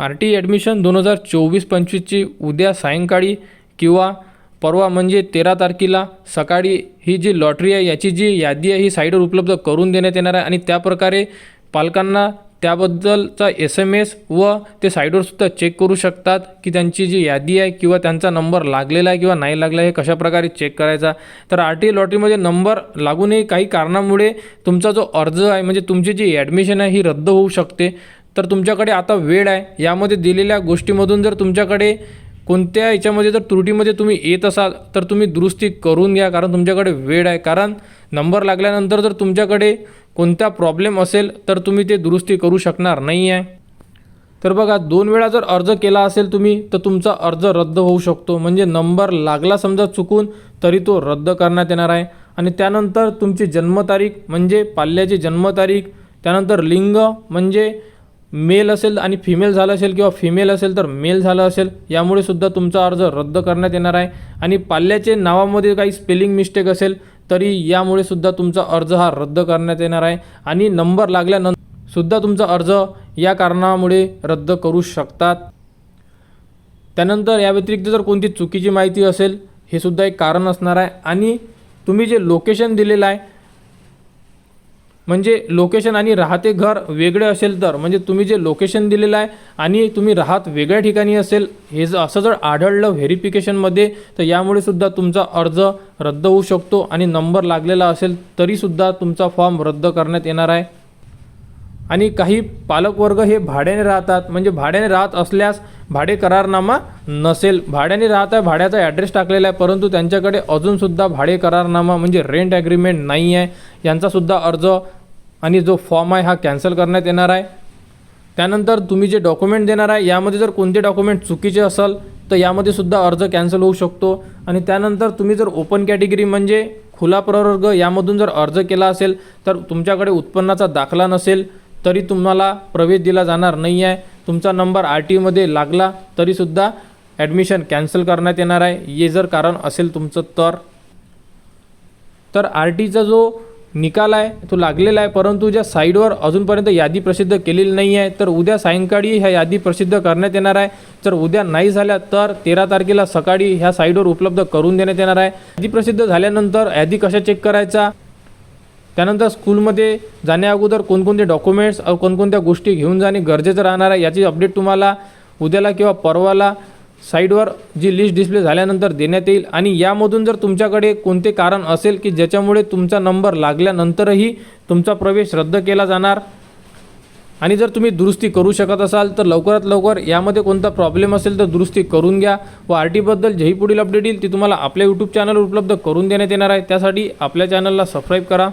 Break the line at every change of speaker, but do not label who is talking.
R T admission दोन हजार चोवीस पंचवीसची उद्या सायंकाळी किंवा परवा म्हणजे तेरा तारखेला सकाळी ही जी लॉटरी आहे याची जी यादी आहे ही साईटवर उपलब्ध करून देण्यात येणार आहे आणि त्या प्रकारे पालकांना त्याबद्दलचा एस एम एस व ते साईटवर सुद्धा चेक करू शकतात की त्यांची जी यादी आहे किंवा त्यांचा नंबर लागलेला आहे किंवा नाही लागला आहे हे कशाप्रकारे चेक करायचा. तर आर टी लॉटरीमध्ये नंबर लागूनही काही कारणामुळे तुमचा जो अर्ज आहे म्हणजे तुमची जी ॲडमिशन आहे ही रद्द होऊ शकते. तर तुमच्याकडे आता वेळ आहे. यामध्ये दिलेल्या गोष्टीमधून जर तुमच्याकडे कोणत्या याच्यामध्ये जर त्रुटीमध्ये तुम्ही येत असाल तर तुम्ही दुरुस्ती करून घ्या कारण तुमच्याकडे वेळ आहे. कारण नंबर लागल्यानंतर जर तुमच्याकडे कोणता प्रॉब्लेम असेल तर तुम्ही ते दुरुस्ती करू शकणार नाही आहे तर बघा दोन वेळा जर अर्ज केला असेल तुम्ही तर तुमचा अर्ज रद्द होऊ शकतो. म्हणजे नंबर लागला समजा चुकून तरी तो रद्द करण्यात येणार आहे. आणि त्यानंतर तुमची जन्मतारीख म्हणजे पाल्याची जन्मतारीख त्यानंतर लिंग म्हणजे मेल असेल आणि फिमेल झालं असेल किंवा फिमेल असेल तर मेल झालं असेल यामुळे सुद्धा तुमचा अर्ज रद्द करण्यात येणार आहे. आणि पाल्याचे नावामध्ये काही स्पेलिंग मिस्टेक असेल तरी यामुळे सुद्धा तुमचा अर्ज हा रद्द करण्यात येणार आहे. आणि नंबर लागल्यानंतर सुद्धा तुमचा अर्ज या कारणामुळे रद्द करू शकतात. त्यानंतर या व्यतिरिक्त जर कोणती चुकीची माहिती असेल हे सुद्धा एक कारण असणार आहे. आणि तुम्ही जे लोकेशन दिलेलं आहे म्हणजे लोकेशन आणि राहते घर वेगळे असेल तर म्हणजे तुम्ही जे लोकेशन दिलेलं आहे आणि तुम्ही राहत वेगळ्या ठिकाणी असेल हे जर असं जर आढळलं व्हेरिफिकेशनमध्ये तर यामुळे सुद्धा तुमचा अर्ज रद्द होऊ शकतो आणि नंबर लागलेला असेल तरीसुद्धा तुमचा फॉर्म रद्द करण्यात येणार आहे. आणि काही पालकवर्ग हे भाड्याने राहतात म्हणजे भाड्याने राहत असल्यास भाडे करारनामा नसेल. भाड्याने राहत आहे भाड्याचा ॲड्रेस टाकलेला आहे परंतु त्यांच्याकडे अजूनसुद्धा भाडे करारनामा म्हणजे रेंट ॲग्रीमेंट नाही आहे. यांचासुद्धा अर्ज आणि जो फॉर्म आहे हा कॅन्सल करण्यात येणार आहे. त्यानंतर तुम्ही जे डॉक्युमेंट देणार आहे यामध्ये जर कोणते डॉक्युमेंट चुकीचे असेल तर यामध्ये सुद्धा अर्ज कॅन्सल होऊ शकतो. आणि त्यानंतर तुम्ही जर ओपन कॅटेगरी म्हणजे खुला प्रवर्ग यामधून जर अर्ज केला असेल तर तुमच्याकडे उत्पन्नाचा दाखला नसेल तरी तुम्हाला प्रवेश दिला जाणार नाही आहे तुमचा नंबर आर टीमध्ये लागला तरीसुद्धा ॲडमिशन कॅन्सल करण्यात येणार आहे. हे जर कारण असेल तुमचं तर. तर आर टीचा जो निकाल आहे तो लागलेला आहे परंतु ज्या साईडवर अजूनपर्यंत यादी प्रसिद्ध केलेली नाही आहे तर उद्या सायंकाळी ह्या यादी प्रसिद्ध करण्यात येणार आहे. जर उद्या नाही झाल्या तर तेरा तारखेला सकाळी ह्या साईडवर उपलब्ध करून देण्यात येणार आहे. यादी प्रसिद्ध झाल्यानंतर यादी कशा चेक करायचा? त्यानंतर स्कूलमध्ये जाण्या अगोदर कोणकोणते डॉक्युमेंट्स कोणकोणत्या गोष्टी घेऊन जाणे गरजेचं राहणार आहे याची अपडेट तुम्हाला उद्याला किंवा परवाला साईडवर जी लिस्ट डिस्प्ले झाल्यानंतर देण्यात येईल. आणि यामधून जर तुमच्याकडे कोणते कारण असेल की ज्याच्यामुळे तुमचा नंबर लागल्यानंतरही तुमचा प्रवेश रद्द केला जाणार आणि जर तुम्ही दुरुस्ती करू शकत असाल तर लवकरात लवकर यामध्ये कोणता प्रॉब्लेम असेल तर दुरुस्ती करून घ्या व आर टीबद्दल जेही पुढील अपडेट येईल ती तुम्हाला आपल्या यूट्यूब चॅनलवर उपलब्ध करून देण्यात येणार आहे. त्यासाठी आपल्या चॅनलला सबस्क्राईब करा.